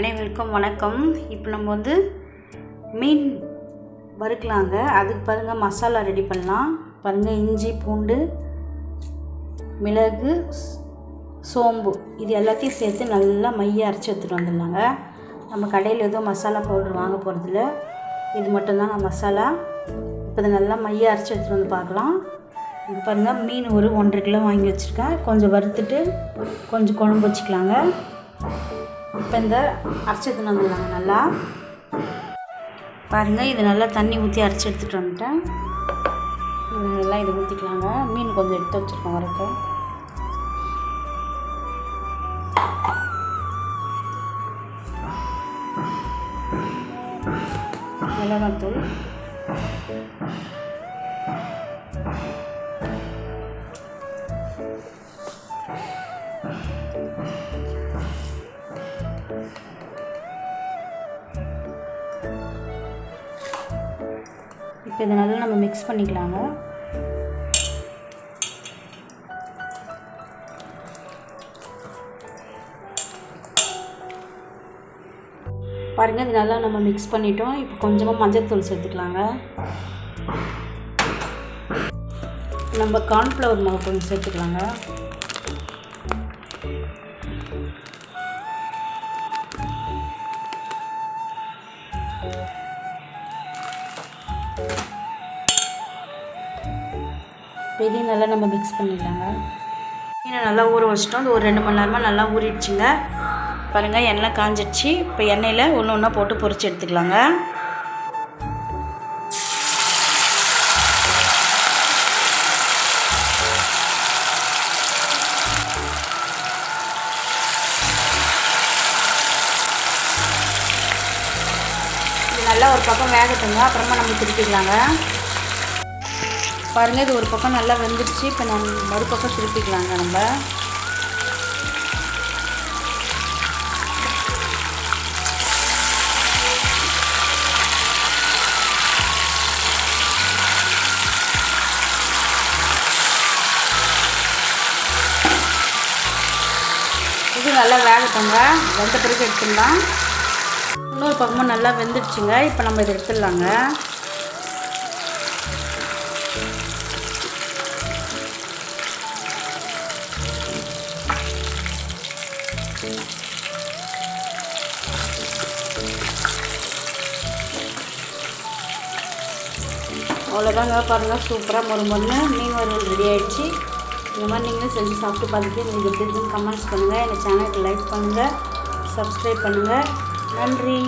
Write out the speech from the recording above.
அனைவருக்கும் வணக்கம். இப்போ நம்ம வந்து மீன் வறுக்கலாங்க. அதுக்கு பாருங்கள் மசாலா ரெடி பண்ணலாம். பாருங்கள் இஞ்சி பூண்டு மிளகு சோம்பு. இது எல்லாத்தையும் சேர்த்து நல்லா மைய அரைச்சி எடுத்துகிட்டு வந்துடலாங்க. நம்ம கடையில் எதுவும் மசாலா பவுடர் வாங்க போகிறதில்ல இது மட்டும்தாங்க மசாலா. இப்போ இதை நல்லா மைய அரைச்சி எடுத்துகிட்டு வந்து பார்க்கலாம். இப்போ பாருங்கள் மீன் ஒரு ஒன்றரை கிலோ வாங்கி வச்சுருக்கேன். கொஞ்சம் வறுத்துட்டு கொஞ்சம் குழம்பு வச்சுக்கலாங்க. இப்போ இந்த அரைச்சி வந்துடலாங்க நல்லா. பாருங்கள் இது நல்லா தண்ணி ஊற்றி அரைச்சி எடுத்துகிட்டு வந்துட்டேன். நல்லா இதை ஊற்றிக்கலாங்க மீன் கொஞ்சம் எடுத்து வச்சுருக்கோம் வறுக்க மிளகாத்தூள். இப்போ இதை நல்லா நம்ம மிக்ஸ் பண்ணிக்கலாங்க. பாருங்கள் இது நல்லா நம்ம மிக்ஸ் பண்ணிட்டோம். இப்போ கொஞ்சமாக மஞ்சள்தூள் சேர்த்துக்கலாங்க. நம்ம கார்ன்ஃப்ளவர் மாவு கொஞ்சம் சேர்த்துக்கலாங்க. பெரிய நல்லா நம்ம மிக்ஸ் பண்ணிடலாங்க. மீனை நல்லா ஊற வச்சிட்டோம். அது ஒரு ரெண்டு மணி நேரமாக நல்லா ஊறிடுச்சுங்க. பாருங்கள் எண்ணெய் காஞ்சிடுச்சு. இப்போ எண்ணெயில் ஒன்று ஒன்றா போட்டு பொறிச்சு எடுத்துக்கலாங்க. நல்லா ஒரு பக்கம் வேகட்டுங்க. அப்புறமா நம்ம திருப்பிக்கலாங்க. பாருங்கள் இது ஒரு பக்கம் நல்லா வெந்துடுச்சு இப்போ நம்ம மறுபக்கம் திருப்பிக்கலாங்க நம்ம. இது நல்லா வேகட்டுங்க. வெந்த பிறகு எடுத்துடலாம். இன்னொரு பக்கமும் நல்லா வெந்துடுச்சுங்க. இப்போ நம்ம இதை எடுத்துடலாங்க. அவ்வளோதாங்க பாருங்கள் சூப்பராக மொறு மொறுன்னு மீன் வறுவல் ரெடி ஆகிடுச்சு இந்த மாதிரி நீங்களும் செஞ்சு சாப்பிட்டு பார்த்துட்டு நீங்கள் எப்படி இருக்குன்னு கமெண்ட்ஸ் பண்ணுங்கள் எங்கள் சேனலுக்கு லைக் பண்ணுங்கள் சப்ஸ்கிரைப் பண்ணுங்கள் நன்றி